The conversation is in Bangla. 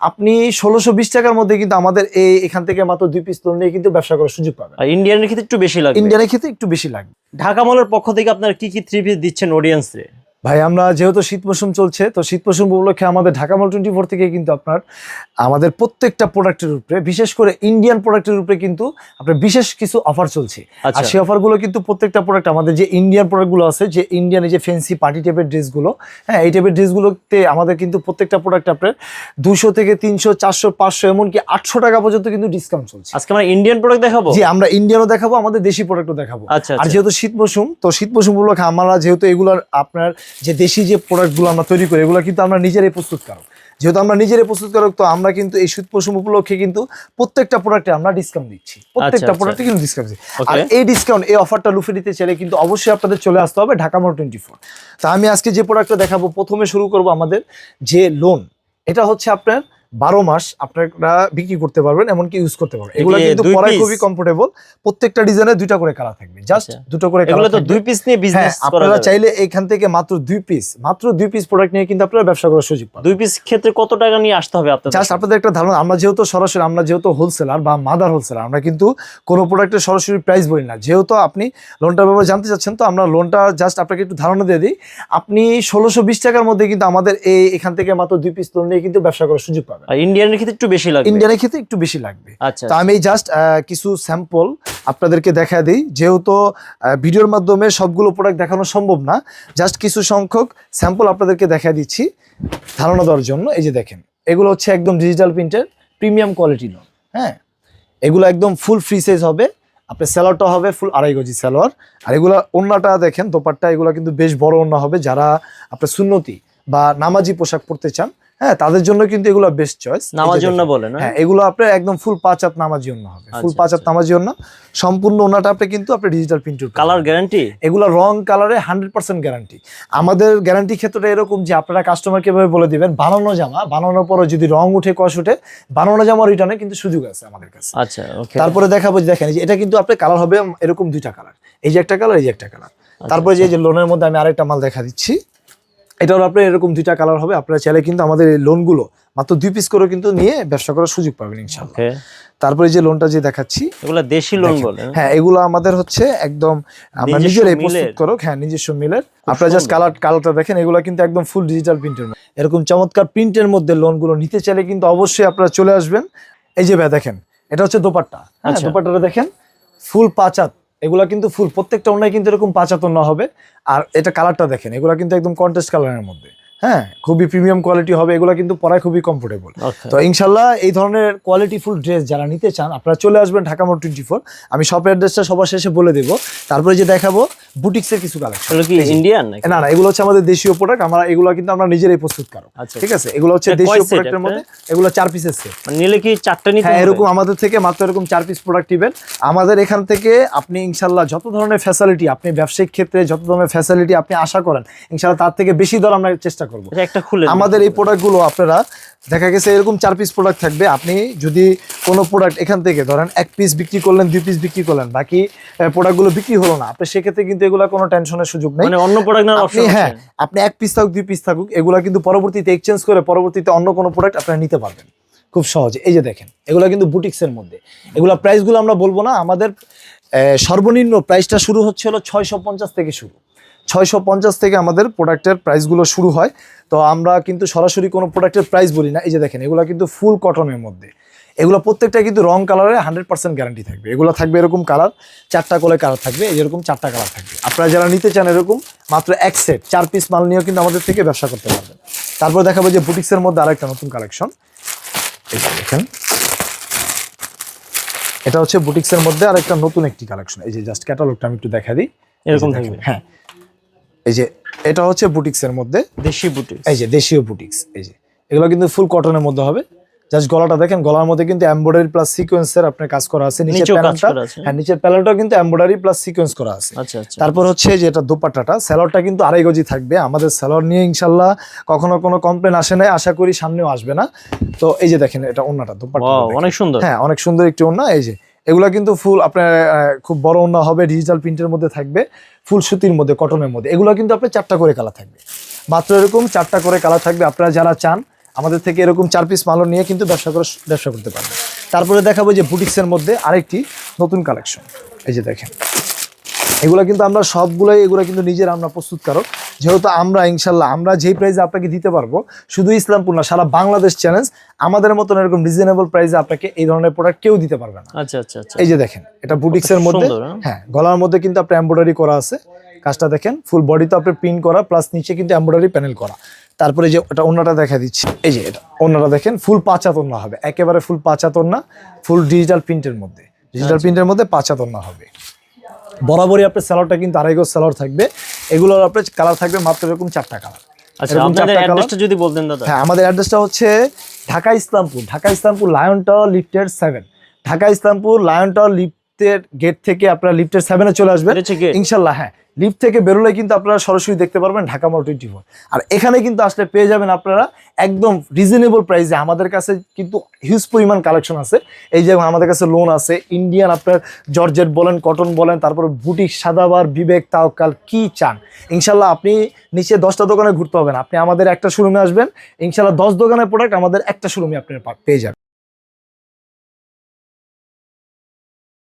আপনি ষোলোশো বিশ টাকার মধ্যে কিন্তু আমাদের এই এখান থেকে মাত্র দুই পিস লোন নিয়ে কিন্তু ব্যবসা করার সুযোগ পাবেন। আর ইন্ডিয়ানের ক্ষেত্রে একটু বেশি লাগে ইন্ডিয়ানের ক্ষেত্রে একটু বেশি লাগে ঢাকা মলের পক্ষ থেকে আপনার কি কি থ্রি পিস দিচ্ছেন অডিয়েন্স রে? ভাই আমরা যেহেতু শীত মৌসুম চলছে তো শীত মৌসুম উপলক্ষে আমাদের ঢাকা মল টোয়েন্টি ফোর থেকে কিন্তু আপনার আমাদের প্রত্যেকটা প্রোডাক্টের উপরে বিশেষ করে ইন্ডিয়ান প্রোডাক্টের উপরে কিন্তু আপনার বিশেষ কিছু অফার চলছে। আর আচ্ছা। সেই অফারগুলো কিন্তু প্রত্যেকটা প্রোডাক্ট আমাদের যে ইন্ডিয়ান প্রোডাক্টগুলো আছে যে ইন্ডিয়ান এই যে ফেন্সি পার্টি টাইপের ড্রেসগুলো হ্যাঁ এই টাইপের ড্রেসগুলোতে আমাদের কিন্তু প্রত্যেকটা প্রোডাক্ট আপনার দুশো থেকে তিনশো চারশো পাঁচশো এমনকি আটশো টাকা পর্যন্ত কিন্তু ডিসকাউন্ট চলছে। আজকে আমরা ইন্ডিয়ান প্রোডাক্ট দেখাবো? জি আমরা ইন্ডিয়ানও দেখাবো আমাদের দেশি প্রোডাক্টও দেখাবো। আচ্ছা আর আচ্ছা। যেহেতু শীত মৌসুম তো শীত মৌসুম উপলক্ষে আমরা যেহেতু এগুলোর আপনার যে দেশি যে প্রোডাক্টগুলো আমরা তৈরি করি এগুলো কিন্তু আমরা নিজেরাই প্রস্তুতকারক। যেহেতু আমরা নিজেরাই প্রস্তুতকারক তো আমরা কিন্তু এই শীত মৌসুম উপলক্ষে কিন্তু প্রত্যেকটা প্রোডাক্টে আমরা ডিসকাউন্ট দিচ্ছি। প্রত্যেকটা আচ্ছা। প্রোডাক্টে কিন্তু ডিসকাউন্ট দিচ্ছি। আর এই ডিসকাউন্ট এই অফারটা লুফে নিতে চাইলে কিন্তু অবশ্যই আপনাদের চলে আসতে হবে ঢাকা মোড় টোয়েন্টি ফোর তা আমি আজকে যে প্রোডাক্টটা দেখাবো প্রথমে শুরু করব আমাদের যে লোন এটা হচ্ছে আপনার বারো মাস আপনারা বিক্রি করতে পারবেন এমনকি ইউজ করতে পারবেন। এগুলো কিন্তু পরায় খুবই কমফোর্টেবল প্রত্যেকটা ডিজাইনে দুইটা করে কালার থাকবে। জাস্ট আচ্ছা। দুটো করে এগুলো কালার তো দুই পিস নিয়ে হ্যাঁ বিজনেস আপনারা চাইলে এখান থেকে মাত্র দুই পিস মাত্র দুই পিস প্রোডাক্ট নিয়ে কিন্তু আপনারা ব্যবসা করার সুযোগ পাবেন। দুই পিস ক্ষেত্রে কত টাকা নিয়ে আসতে হবে আপনাদের? জাস্ট আপনাদের একটা ধারণা আমরা যেহেতু সরাসরি আমরা যেহেতু হোলসেলার বা মাদার হোলসেলার আমরা কিন্তু কোনো প্রোডাক্টের সরাসরি প্রাইস বলি না। যেহেতু আপনি লোনটার ব্যাপারে জানতে চাচ্ছেন তো আমরা লোনটা জাস্ট আপনাকে একটু ধারণা দিয়ে দিই। আপনি ষোলোশো বিশ টাকার মধ্যে কিন্তু আমাদের এই এখান থেকে মাত্র দুই পিস লোন নিয়ে কিন্তু ব্যবসা করার সুযোগ পাবেন। আর ইন্ডিয়ানের ক্ষেত্রে একটু বেশি লাগবে। ইন্ডিয়ানের ক্ষেত্রে একটু বেশি লাগবে। আচ্ছা তো আমি জাস্ট কিছু স্যাম্পল আপনাদেরকে দেখা দিই। যেহেতু ভিডিওর মাধ্যমে সবগুলো প্রোডাক্ট দেখানো সম্ভব না জাস্ট কিছু সংখ্যক স্যাম্পল আপনাদেরকে দেখা দিচ্ছি ধারণা দেওয়ার জন্য। এই যে দেখেন এগুলো হচ্ছে একদম ডিজিটাল প্রিন্টের প্রিমিয়াম কোয়ালিটি লোন হ্যাঁ এগুলো একদম ফুল ফ্রি সাইজ হবে। আপনার স্যালোয়ারটা হবে ফুল আড়াই গজি স্যালোয়ার আর এগুলো ওন্নাটা দেখেন দোপাট্টা এগুলো কিন্তু বেশ বড় ওন্না হবে। যারা আপনার সুন্নতি বা নামাজি পোশাক পরতে চান হ্যাঁ তাদের জন্য কিন্তু এগুলো বেস্ট চয়েস নামার জন্য বলেন হ্যাঁ। এগুলো আপনার একদম ফুল পাঁচ হাত নামার জন্য হবে। ফুল আচ্ছা, পাঁচ হাত আচ্ছা। নামার জন্য। সম্পূর্ণ ওনাটা আপনি কিন্তু আপনি ডিজিটাল প্রিন্টের কালার গ্যারান্টি এগুলো রং কালারে হান্ড্রেড পার্সেন্ট গ্যারান্টি আমাদের গ্যারান্টি ক্ষেত্রটা এরকম যে আপনারা কাস্টমারকে এভাবে বলে দিবেন বানানো জামা বানানোর পরে যদি রং উঠে কষ উঠে বানানো জামা রিটার্নে কিন্তু সুযোগ আছে আমাদের কাছে। আচ্ছা ওকে তারপরে দেখাবো দেখেন যে এটা কিন্তু আপনার কালার হবে এরকম দুইটা কালার এই যে একটা কালার এই যে একটা কালার আচ্ছা, তারপরে যে যে লোনের মধ্যে আমি আরেকটা মাল দেখা দিচ্ছি। এটার আপনার এরকম দুইটা কালার হবে। আপনারা চাইলে কিন্তু আমাদের এই লোনগুলো মাত্র দুই পিস করে কিন্তু নিয়ে ব্যবসা করার সুযোগ পাবেন ইনশাল্লাহ তারপরে যে লোনটা যে দেখাচ্ছি এগুলা দেশি লোন বলেন হ্যাঁ এগুলো আমাদের হচ্ছে একদম আমরা নিজেরাই প্রস্তুত করো। হ্যাঁ নিজস্ব মিলের। আপনারা জাস্ট। কালার কালারটা দেখেন এগুলো কিন্তু একদম ফুল ডিজিটাল প্রিন্টের এরকম চমৎকার প্রিন্টের মধ্যে লোনগুলো নিতে চাইলে কিন্তু অবশ্যই আপনারা চলে আসবেন। এই যে ভাই দেখেন এটা হচ্ছে দোপাট্টা। হ্যাঁ আচ্ছা। দোপাট্টাটা দেখেন ফুল পাঁচাত। এগুলা কিন্তু ফুল, প্রত্যেকটা অন্যায় কিন্তু এরকম পাঁচাতন্ন হবে। আর এটা কালারটা দেখেন, এগুলো কিন্তু একদম কন্টেস্ট কালারের মধ্যে। হ্যাঁ খুবই প্রিমিয়াম কোয়ালিটি হবে এগুলা কিন্তু পরায় খুবই কমফোর্টেবল তো ইনশাল্লাহ এই ধরনের কোয়ালিটিফুল ড্রেস যারা নিতে চান আপনারা চলে আসবেন ঢাকা মোড় টোয়েন্টি ফোর আমি শপের অ্যাড্রেসটা সবার শেষে বলে দেবো। তারপরে যে দেখাবো বুটিক্সের কিছু কালেকশন কি ইন্ডিয়ান না না এগুলো হচ্ছে আমাদের দেশীয় প্রোডাক্ট আমরা এগুলো কিন্তু আমরা নিজেরাই প্রস্তুত করো আচ্ছা ঠিক আছে? এগুলো হচ্ছে দেশীয় প্রোডাক্টের মধ্যে এগুলো চার পিসের সেট মানে নিলে কি চারটা নিতে হ্যাঁ এরকম আমাদের থেকে মাত্র এরকম চার পিস প্রোডাক্ট নেবেন। আমাদের এখান থেকে আপনি ইনশাল্লাহ যত ধরনের ফ্যাসিলিটি আপনি ব্যবসায়িক ক্ষেত্রে যত ধরনের ফ্যাসিলিটি আপনি আশা করেন ইনশাল্লাহ তার থেকে বেশি দর আমরা চেষ্টা করব একটা খুলে আমাদের এই প্রোডাক্টগুলো আপনারা দেখা গেছে এরকম চার পিস প্রোডাক্ট থাকবে। আপনি যদি কোনো প্রোডাক্ট এখান থেকে ধরেন এক পিস বিক্রি করলেন দুই পিস বিক্রি করলেন বাকি প্রোডাক্টগুলো বিক্রি হলো না আপনি সেক্ষেত্রে কিন্তু এগুলো কোনো টেনশনের সুযোগ নেই। মানে অন্য প্রোডাক্ট না আপনি হ্যাঁ আপনি এক পিস থাকুক দুই পিস থাকুক এগুলো কিন্তু পরবর্তীতে এক্সচেঞ্জ করে পরবর্তীতে অন্য কোনো প্রোডাক্ট আপনারা নিতে পারবেন। খুব সহজে। এই যে দেখেন এগুলো কিন্তু বুটিক্সের মধ্যে। এগুলো প্রাইসগুলো আমরা বলব না আমাদের সর্বনিম্ন প্রাইসটা শুরু হচ্ছে হলো ছয়শো পঞ্চাশ থেকে শুরু। ছয়শো পঞ্চাশ থেকে আমাদের প্রোডাক্টের প্রাইসগুলো শুরু হয়। তো আমরা কিন্তু সরাসরি কোনো প্রোডাক্টের প্রাইস বলি না। এই যে দেখেন এগুলো কিন্তু ফুল কটনের মধ্যে। এগুলো প্রত্যেকটা কিন্তু রং কালারে হান্ড্রেড পার্সেন্ট গ্যারান্টি থাকবে। এগুলো থাকবে এরকম কালার চারটা করে কালার থাকবে এরকম চারটা কালার থাকবে। আপনারা যারা নিতে চান এরকম মাত্র এক সেট চার পিস মাল নিয়েও কিন্তু আমাদের থেকে ব্যবসা করতে পারবেন। তারপর দেখাবো যে বুটিক্সের মধ্যে আরেকটা নতুন কালেকশন দেখেন। এটা হচ্ছে বুটিক্সের মধ্যে আরেকটা নতুন একটি কালেকশন এই যে জাস্ট ক্যাটালগটা আমি একটু দেখা দিই। এরকম থাকবে। হ্যাঁ। এই যে এটা হচ্ছে বুটিক্সের মধ্যে। দেশি বুটি এই যে দেশীয় বুটিক্স এই যে। এগুলো কিন্তু ফুল কটনের মধ্যে হবে। জাস্ট গলাটা দেখেন গলার মধ্যে কিন্তু এমব্রয়ডারি প্লাস সিকোয়েন্সের আপনার কাজ করা আছে। নিচের কাজ প্যানেলটা হ্যাঁ নিচের প্যানেলটাও কিন্তু এমব্রয়ডারি প্লাস সিকোয়েন্স করা আছে। আচ্ছা আচ্ছা। তারপর হচ্ছে যে এটা দোপাট্টাটা। স্যালোয়ারটা কিন্তু আড়াই গজি থাকবে। আমাদের স্যালোয়ার নিয়ে ইনশাল্লাহ কখনো কোনো কমপ্লেন আসে নাই। আশা করি সামনেও আসবে না। তো এই যে দেখেন এটা ওন্নাটা দোপাট্টা অনেক সুন্দর। হ্যাঁ অনেক সুন্দর একটি ওন্না। এই যে এগুলা কিন্তু ফুল আপনার খুব বড় অন্য হবে ডিজিটাল প্রিন্টের মধ্যে থাকবে, ফুল সুতির মধ্যে কটনের মধ্যে। এগুলো কিন্তু আপনার চারটা করে কালার থাকবে। মাত্র এরকম চারটা করে কালার থাকবে। আপনারা যারা চান, আমাদের থেকে এরকম চার পিস মালও নিয়ে কিন্তু ব্যবসা করে, ব্যবসা করতে পারবেন। তারপরে দেখাবো যে বুটিক্সের মধ্যে আরেকটি নতুন কালেকশন এই যে দেখেন। এগুলো কিন্তু আমরা সবগুলোই এগুলো কিন্তু নিজের আমরা প্রস্তুতকারক। যেহেতু আমরা ইনশাল্লাহ আমরা যেই প্রাইসে আপনাকে দিতে পারব শুধু ইসলামপুর না সারা বাংলাদেশ চ্যালেঞ্জ আমাদের মতন এরকম রিজনেবল প্রাইসে আপনাকে এই ধরনের প্রোডাক্ট কেউ দিতে পারবে না। আচ্ছা আচ্ছা আচ্ছা। এই যে দেখেন এটা বুটিক্সের মধ্যে হ্যাঁ? হ্যাঁ গলার মধ্যে কিন্তু আপনার এমব্রয়ডারি করা আছে। কাজটা দেখেন ফুল বডিতে আপনার প্রিন্ট করা প্লাস নিচে কিন্তু এমব্রয়ডারি প্যানেল করা। তারপরে যে ওটা অন্যটা দেখা দিচ্ছে এই যে এটা অন্যটা দেখেন ফুল পাঁচা তন্না হবে। একেবারে ফুল পাঁচা তন্না ফুল ডিজিটাল প্রিন্টের মধ্যে। ডিজিটাল প্রিন্টের মধ্যে পাঁচা তন্না হবে। বরাবরই আপনার স্যালারটা কিন্তু আড়াই গজ স্যালার থাকবে। এগুলোর আপনার কালার থাকবে মাত্র এরকম চারটা কালার আচ্ছা আপনাদের অ্যাড্রেসটা যদি বলতেন দাদা। হ্যাঁ আমাদের অ্যাড্রেসটা হচ্ছে ঢাকা ইসলামপুর। ঢাকা ইসলামপুর লায়ন টাওয়ার লিফটের seven Dhaka Islampur Lion Tower লিফটের গেট থেকে আপনারা লিফটের সেভেনে চলে আসবেন। ইনশাল্লাহ হ্যাঁ। লিফট থেকে বেরোলে কিন্তু আপনারা সরাসরি দেখতে পারবেন ঢাকা মল টোয়েন্টি ফোর আর এখানে কিন্তু আসলে পেয়ে যাবেন আপনারা একদম রিজনেবল প্রাইসে আমাদের কাছে কিন্তু হিউজ পরিমাণ কালেকশন আছে। এই যে আমাদের কাছে লোন আছে ইন্ডিয়ান আপনার জর্জেট বলেন কটন বলেন, তারপর বুটিক, সাদাবার, বিবেক, তাওকাল, কি চান? ইনশাল্লাহ আপনি নিচে দশটা দোকানে ঘুরতে হবে না আপনি আমাদের একটা শোরুমে আসবেন। ইনশাল্লাহ দশ দোকানের প্রোডাক্ট আমাদের একটা শোরুমে আপনি পা- পেয়ে যাবেন।